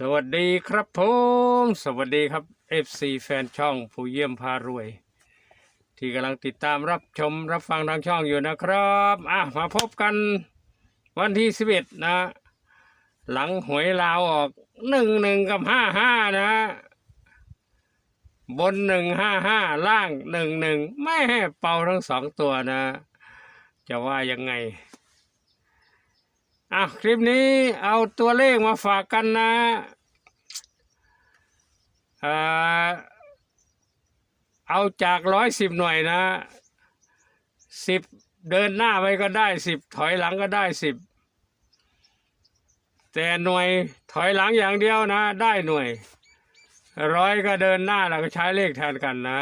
สวัสดีครับผมสวัสดีครับ FC แฟนช่องผู้เยี่ยมพารวย ที่กำลังติดตามรับชมรับฟังทางช่องอยู่นะครับอะมาพบกันวันที่ 11 นะ หลังหวยลาวออกหนึ่งหนึ่งกับห้าห้านะ บนหนึ่งห้าห้าล่างหนึ่งหนึ่งไม่ให้เป่าทั้งสองตัวนะ จะว่ายังไง อะคลิปนี้เอาตัวเลขมาฝากกันนะอ่าเอาจากร้อยสิบหน่วยนะสิบเดินหน้าไปก็ได้สิบถอยหลังก็ได้สิบแต่หน่วยถอยหลังอย่างเดียวนะ ได้หน่วยร้อยก็เดินหน้าแล้วก็ใช้เลขแทนกันนะ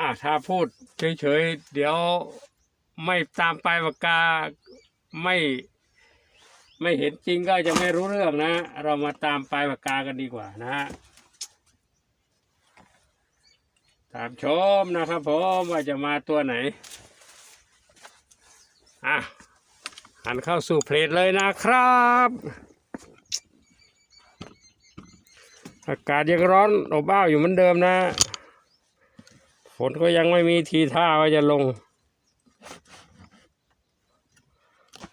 อะถ้าพูดเฉยๆเดี๋ยวไม่ตามไปปากกา ไม่ไม่เห็นจริงก็จะไม่รู้เรื่องนะ เรามาตามปลายปากกากันดีกว่านะฮะตามชมนะครับผมว่าจะมาตัวไหน อะหันเข้าสู่เพลทเลยนะครับอากาศยังร้อนอบอ้าวอยู่เหมือนเดิมนะ ฝนก็ยังไม่มีทีท่าว่าจะลง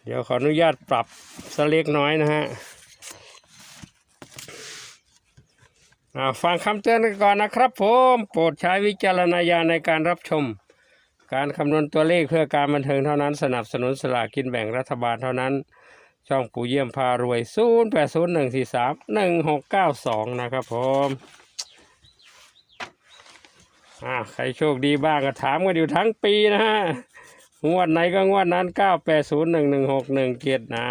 เดี๋ยวขออนุญาตปรับสกเล็กน้อยนะฮะอ่าฟังคำเตือนกันก่อนนะครับผมโปรดใช้วิจารณญาณในการรับชม การคำนวณตัวเลขเพื่อการบันเทิงเท่านั้นสนับสนุนสลากกินแบ่งรัฐบาลเท่านั้น ช่องปู่เยี่ยมพารวย 0 8 0 1 4 3 1 6 9 2 นะครับผมอ่าใครโชคดีบ้างก็ถามกันอยู่ทั้งปีนะฮะ งวดไหนก็งวดนั้นเก้าแปดศูนย์หนึ่งหนึ่งหกหนึ่งเจ็ดนะ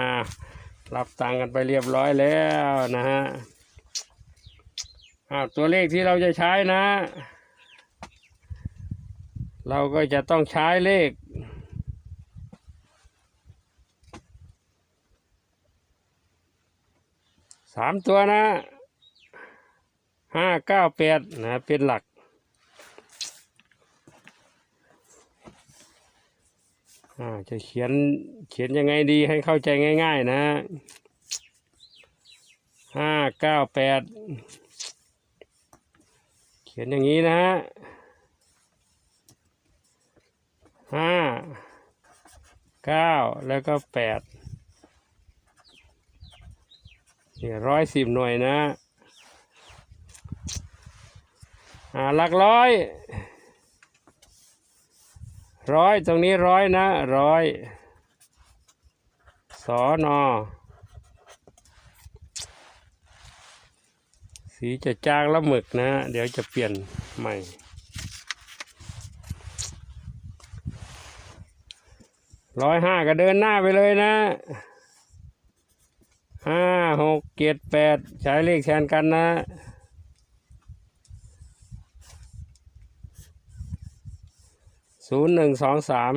รับตังค์กันไปเรียบร้อยแล้วนะฮะอ้าวตัวเลขที่เราจะใช้นะ เราก็จะต้องใช้เลขสามตัวนะห้าเก้าแปดนะเป็นหลัก อ่าจะเขียนเขียนยังไงดีให้เข้าใจง่าย ๆ นะห้าเก้าแปดเขียนอย่างนี้นะห้าเก้าแล้วก็แปดนี่ร้อยสิบหน่วยนะอ่าหลักร้อย ร้อยตรงนี้ร้อยนะร้อยสอนอสีจะจางแล้วหมึกนะ เดี๋ยวจะเปลี่ยนใหม่ ร้อยห้าก็เดินหน้าไปเลยนะห้าหกเจ็ดแปดใช้เลขแทนกันนะ ศูนย์หนึ่งสองสาม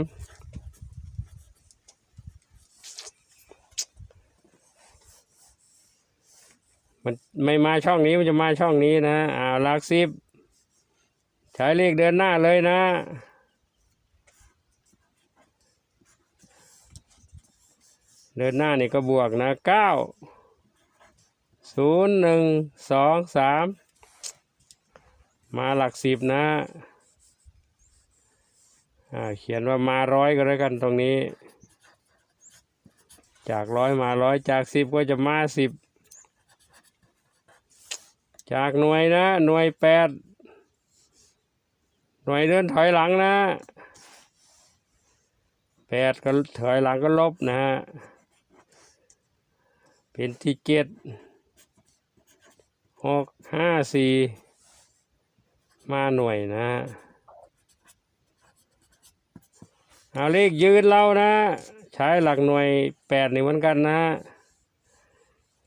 มันไม่มาช่องนี้มันจะมาช่องนี้นะอ่าหลักสิบใช้เลขเดินหน้าเลยนะเดินหน้านี่ก็บวกนะเก้าศูนย์หนึ่งสองสามมาหลักสิบนะ เขียนว่ามาร้อยก็แล้วกันตรงนี้ จากร้อยมาร้อยจากสิบก็จะมาสิบจากหน่วยนะ หน่วยแปดหน่วยเดินถอยหลังนะแปดก็ถอยหลังก็ลบนะฮะเป็นที่เจ็ดหกห้าสี่มาหน่วยนะ เอาเลขยืนเรานะ ใช้หลักหน่วยแปดนี่เหมือนกันนะ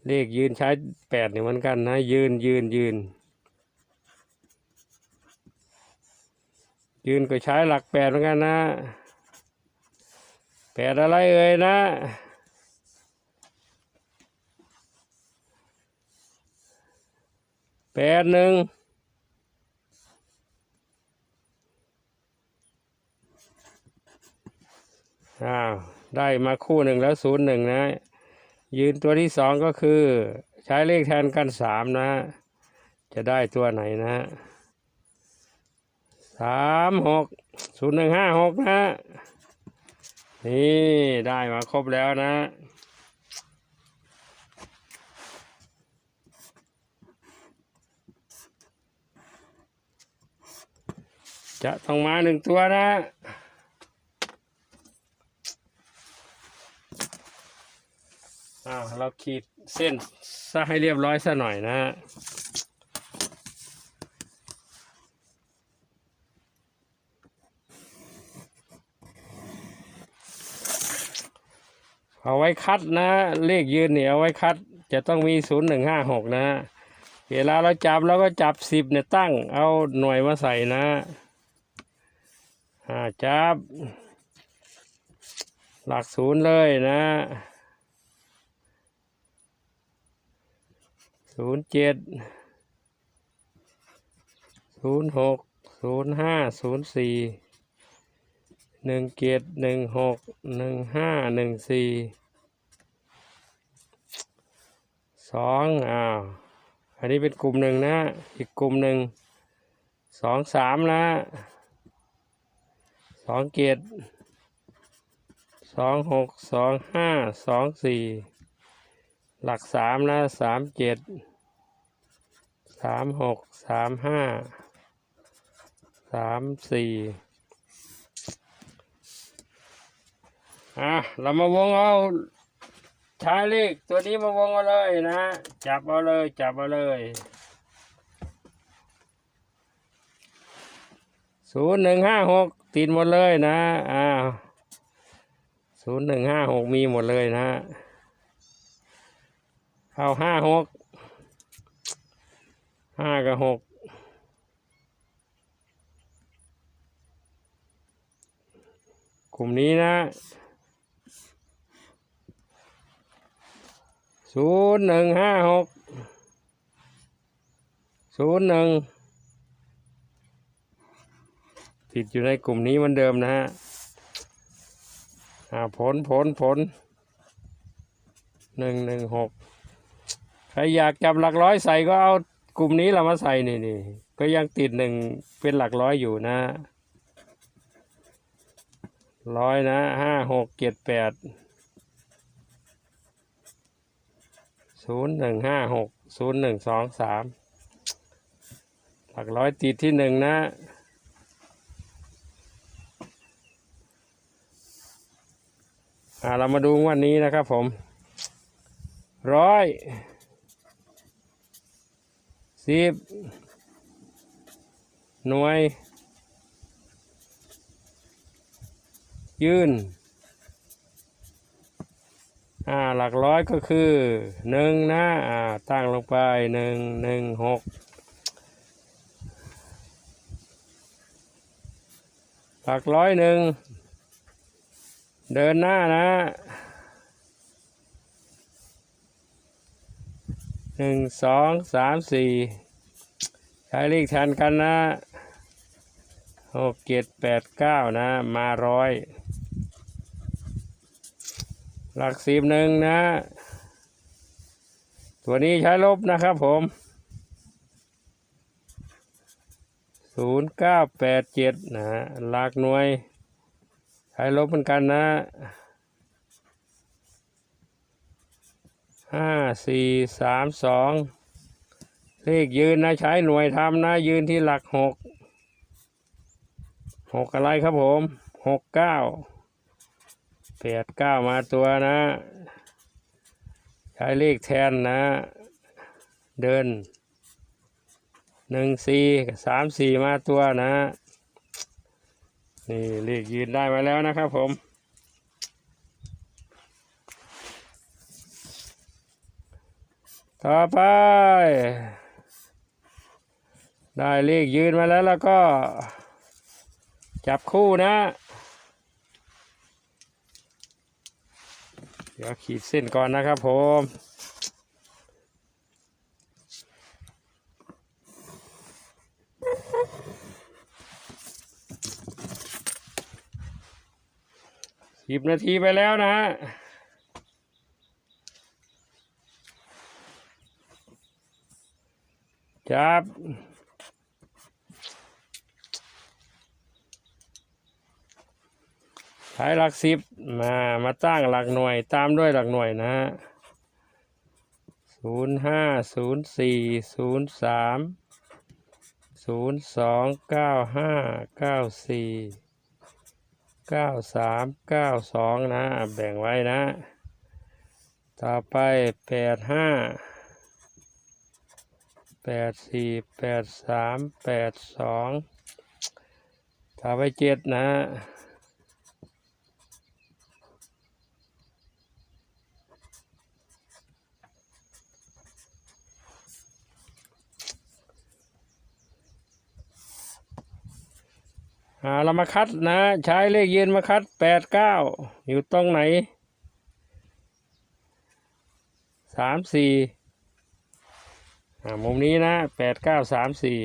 เลขยืนใช้แปดนี่เหมือนกันนะ ยืนยืนยืน ยืนก็ใช้หลักแปดเหมือนกันนะแปดอะไรเอ่ยนะแปดหนึ่ง อ้าว ได้มาคู่หนึ่งแล้วศูนย์หนึ่งนะ ยืนตัวที่สองก็คือ ใช้เลขแทนกันสามนะ จะได้ตัวไหนนะสามหกศูนย์หนึ่งห้าหกนะ นี่ได้มาครบแล้วนะจะต้องมาหนึ่งตัวนะ อ่าเราขีดเส้นซะให้เรียบร้อยซะหน่อยนะฮะเอาไว้คัดนะ เลขยืนเนี่ยเอาไว้คัด จะต้องมีศูนย์หนึ่งห้าหกนะ เวลาเราจับเราก็จับสิบเนี่ยตั้ง เอาหน่วยมาใส่นะจับ หลักศูนย์เลยนะ ศูนย์เจ็ดศูนย์หกศูนย์ห้าศูนย์สี่หนึ่งเจ็ดหนึ่งหกหนึ่งห้าหนึ่งสี่สองอ้าวอันนี้เป็นกลุ่มหนึ่งนะ อีกกลุ่มหนึ่งสองสามนะสองเจ็ดสองหกสองห้าสองสี่หลักสามนะสามเจ็ด สามหกสามห้าสามสี่อะเรามาวงเอาใช้เลขตัวนี้มาวงเอาเลยนะ จับเอาเลย จับเอาเลยศูนย์หนึ่งห้าหกติดหมดเลยนะ อ้าวศูนย์หนึ่งห้าหกมีหมดเลยนะ เข้าห้าหก ห้ากับหกกลุ่มนี้นะศูนย์หนึ่งห้าหกศูนย์หนึ่งติดอยู่ในกลุ่มนี้เหมือนเดิมนะฮะอ่าผลผลผลหนึ่งหนึ่งหกใครอยากจับหลักร้อยใส่ก็เอา กลุ่มนี้เรามาใส่นี่นี่ก็ยังติดหนึ่งเป็นหลักร้อยอยู่นะร้อยนะห้าหกเจ็ดแปดศูนย์หนึ่งห้าหกศูนย์หนึ่งสองสามหลักร้อยติดที่หนึ่งนะอ่าเรามาดูวันนี้นะครับผมร้อย สิบหน่วย ยืนอ่าหลักร้อยก็คือหนึ่งนะอ่าตั้งลงไปหนึ่งหนึ่งหกหลักร้อยหนึ่งเดินหน้านะ หนึ่งสองสามสี่ใช้เลขแทนกันนะหกเจ็ดแปดเก้านะ มาร้อยหลักสิบหนึ่งนะ ตัวนี้ใช้ลบนะครับผมศูนย์เก้าแปดเจ็ดนะหลักหน่วย ใช้ลบเหมือนกันนะ ห้าสี่สามสองเลขยืนนะใช้หน่วยทำนะยืนที่หลักหกหกอะไรครับผมหกเก้าแปดเก้ามาตัวนะ ใช้เลขแทนนะ เดินหนึ่งสี่สามสี่มาตัวนะ นี่เลขยืนได้มาแล้วนะครับผม ต่อไป ได้เลขยืนมาแล้วแล้วก็ จับคู่นะ เดี๋ยวขีดเส้นก่อนนะครับผมสิบนาทีไปแล้วนะฮะ จับ ใช้หลักสิบมามาตั้งหลักหน่วยตามด้วยหลักหน่วยนะฮะศูนย์ห้าศูนย์สี่ศูนย์สามศูนย์สองเก้าห้าเก้าสี่เก้าสามเก้าสองนะ แบ่งไว้นะ ต่อไปแปดห้า แปดสี่แปดสามแปดสองต่อไปเจ็ดนะอ่าเรามาคัดนะ ใช้เลขเย็นมาคัดแปดเก้าอยู่ตรงไหนสามสี่ มุมนี้นะแปดเก้าสามสี่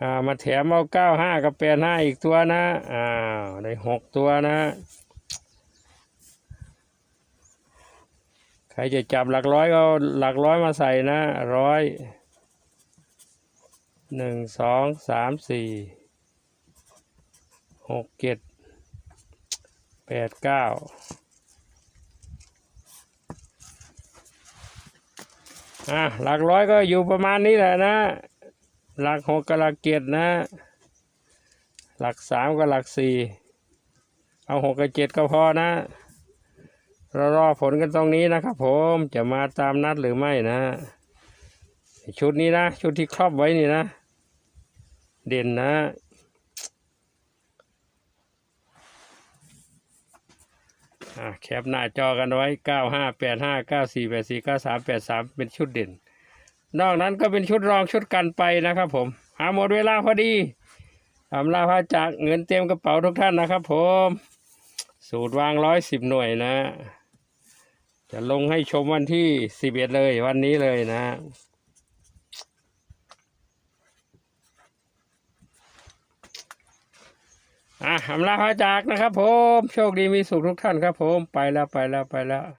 อ่ามาแถมเอาเก้าห้ากับแปดห้าอีกตัวนะอ้าวได้หกตัวนะ ใครจะจับหลักร้อยก็เอาหลักร้อยมาใส่นะร้อยหนึ่งสองสามสี่ หกเจ็ดแปดเก้าอะหลักร้อยก็อยู่ประมาณนี้แหละนะ หลักหกกับหลักเจ็ดนะ หลักสามกับหลักสี่เอาหกกับเจ็ดก็พอนะเรารอผลกันตรงนี้นะครับผมจะมาตามนัดหรือไม่นะ ชุดนี้นะ ชุดที่ครอบไว้นี่นะ เด่นนะ อะแคปหน้าจอกันไว้ 95 85 94 84 93 83 เป็นชุดเด่น นอกนั้นก็เป็นชุดรองชุดกันไปนะครับผมหาหมดเวลาพอดีอำลาพาจากเงินเต็มกระเป๋าทุกท่านนะครับผม สูตรวางร้อยสิบหน่วยนะ จะลงให้ชมวันที่สิบเอ็ดเลยวันนี้เลยนะ อะอำลาพาจากนะครับผม โชคดีมีสุขทุกท่านครับผม ไปแล้วไปแล้วไปแล้ว